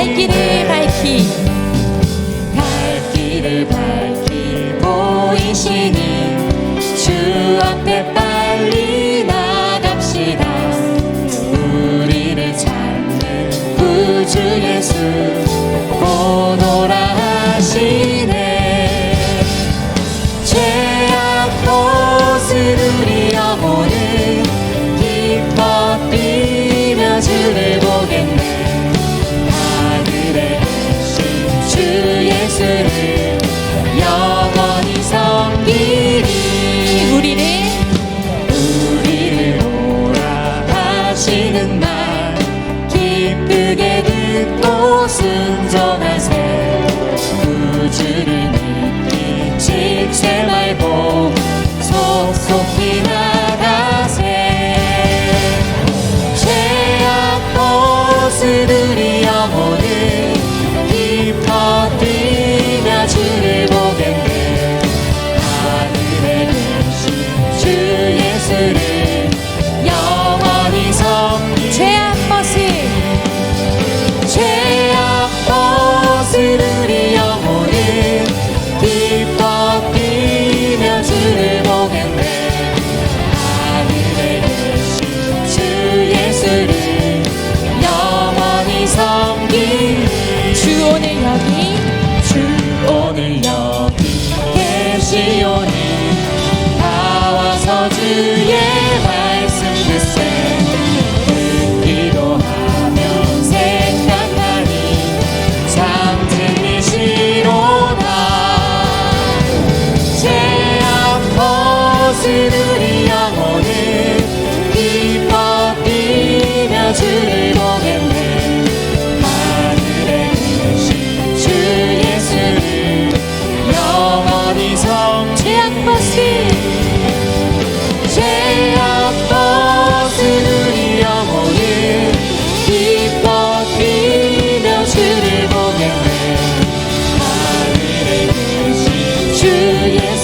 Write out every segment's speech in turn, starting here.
갈 길을 밝히. 갈 길을 밝히 보이시니 주 앞에 빨리 나갑시다. 우리를 찾는 구주 예수 보노라 하시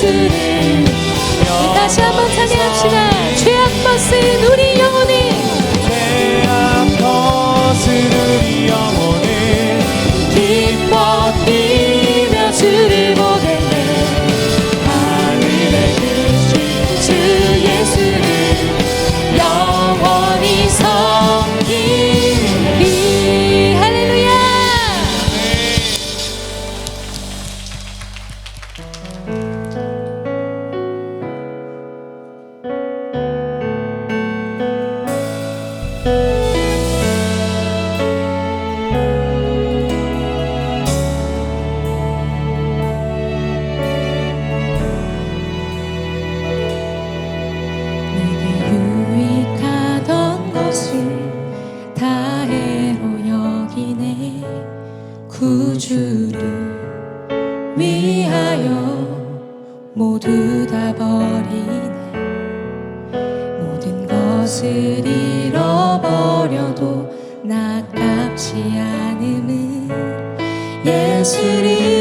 것들을 다시 한번 찬양합시다. 죄악 버스 우리 모두 다 버리네. 모든 것을 잃어버려도 나 값이 않음은 예술이라는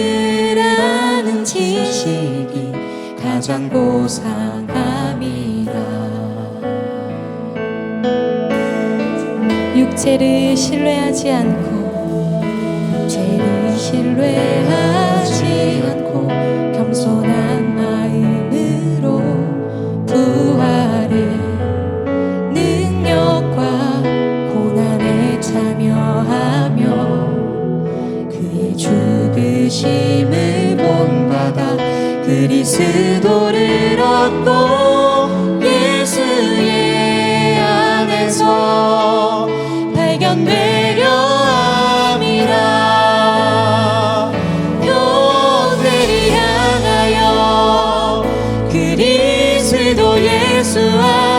지식이 가장 보상함이라. 육체를 신뢰하지 않고 죄를 신뢰하지 않고 겸손한 죽으심을 본받아 그리스도를 얻고 예수의 안에서 발견되려 함이라. 교회를 향하여 그리스도 예수 안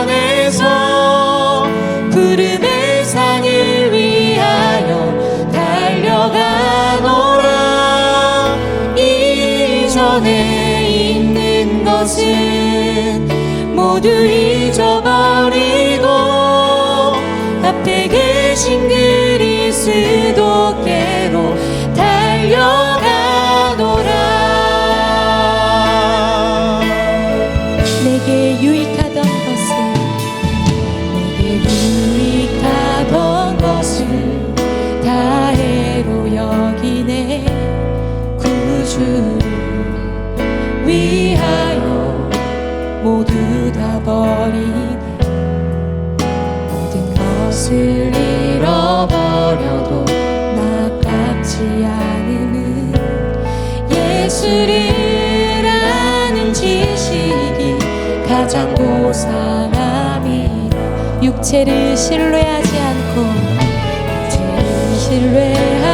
모두 잊어버리고 앞에 계신 그리스도께로 달려가노라. 내게 유익하던 것은 내게 유익하던 것은 다 해로 여기네 구주 위 버린 모든 것을 잃어버려도 나깝지 않음은 예수라는 지식이 가장 보상함이 육체를 신뢰하지 않고 육체를 신뢰하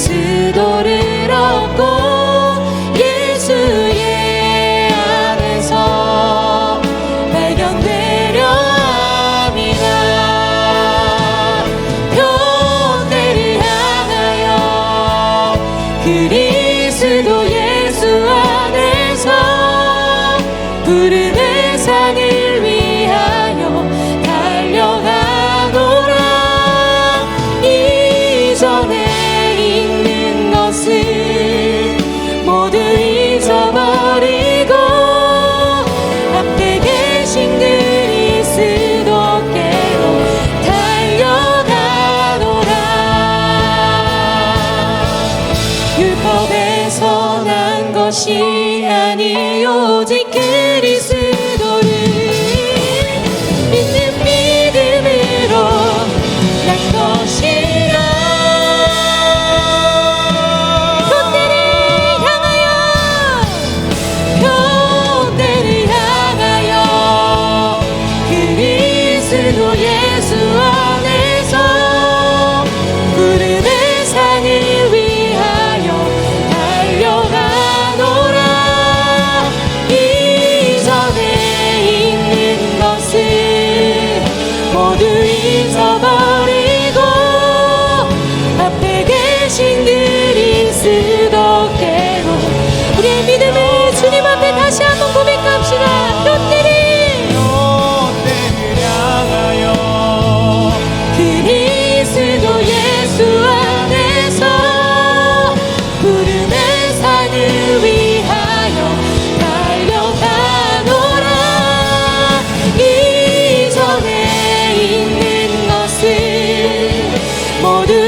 그리스도를 얻고 예수의 안에서 발견되려 합니다 평대를 향하여 그리스도 예수 안에서 부르는 flashing 모두